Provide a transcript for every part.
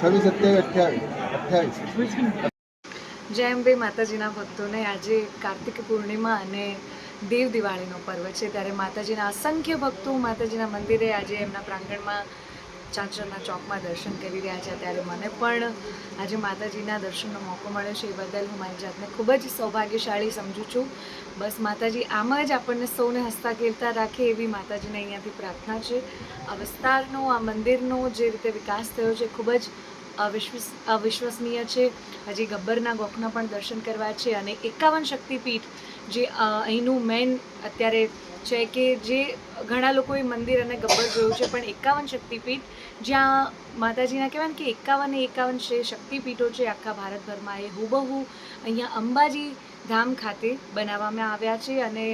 છવ્વીસ સત્યાવીસ, અઠ્યાવીસ જય અંબે માતાજીના ભક્તોને. આજે કાર્તિક પૂર્ણિમા અને દેવ દિવાળીનો પર્વ છે. ત્યારે માતાજીના અસંખ્ય ભક્તો માતાજીના મંદિરે આજે એમના પ્રાંગણમાં ચાંચરના ચોકમાં દર્શન કરી રહ્યા છે ત્યારે મને પણ આજે માતાજીના દર્શનનો મોકો મળ્યો છે, એ બદલ હું મારી જાતને ખૂબ જ સૌભાગ્યશાળી સમજું છું. બસ માતાજી, આમ જ આપણને સૌને હસતા ખેલતા રાખે એવી માતાજીને અહીંયાથી પ્રાર્થના છે. આ વિસ્તારનો, આ મંદિરનો જે રીતે વિકાસ થયો છે, ખૂબ જ અવિશ્વસ, અવિશ્વસનીય છે. હજી ગબ્બરના ગોખના પણ દર્શન કરવા છે અને એકાવન શક્તિપીઠ જે અહીંનું મેન અત્યારે છે કે જે ઘણા લોકોએ મંદિર અને ગબ્બર જોયું છે, પણ એકાવન શક્તિપીઠ, જ્યાં માતાજીના કહેવાય ને કે એકાવન એ એકાવન છે શક્તિપીઠો છે આખા ભારતભરમાં, એ હુબહુ અહીંયા અંબાજી ધામ ખાતે બનાવવામાં આવ્યા છે અને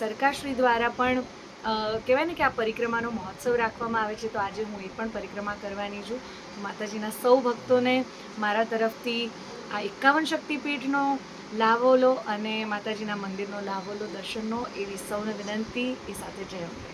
સરકારશ્રી દ્વારા પણ કહેવાય ને કે આ પરિક્રમાનો મહોત્સવ રાખવામાં આવે છે, તો આજે હું એ પણ પરિક્રમા કરવાની છું. માતાજીના સૌ ભક્તોને મારા તરફથી આ એકાવન શક્તિપીઠનો લાભો લો અને માતાજીના મંદિરનો લાવો લો દર્શનનો એવી સૌને વિનંતી, એ સાથે જય અંબે.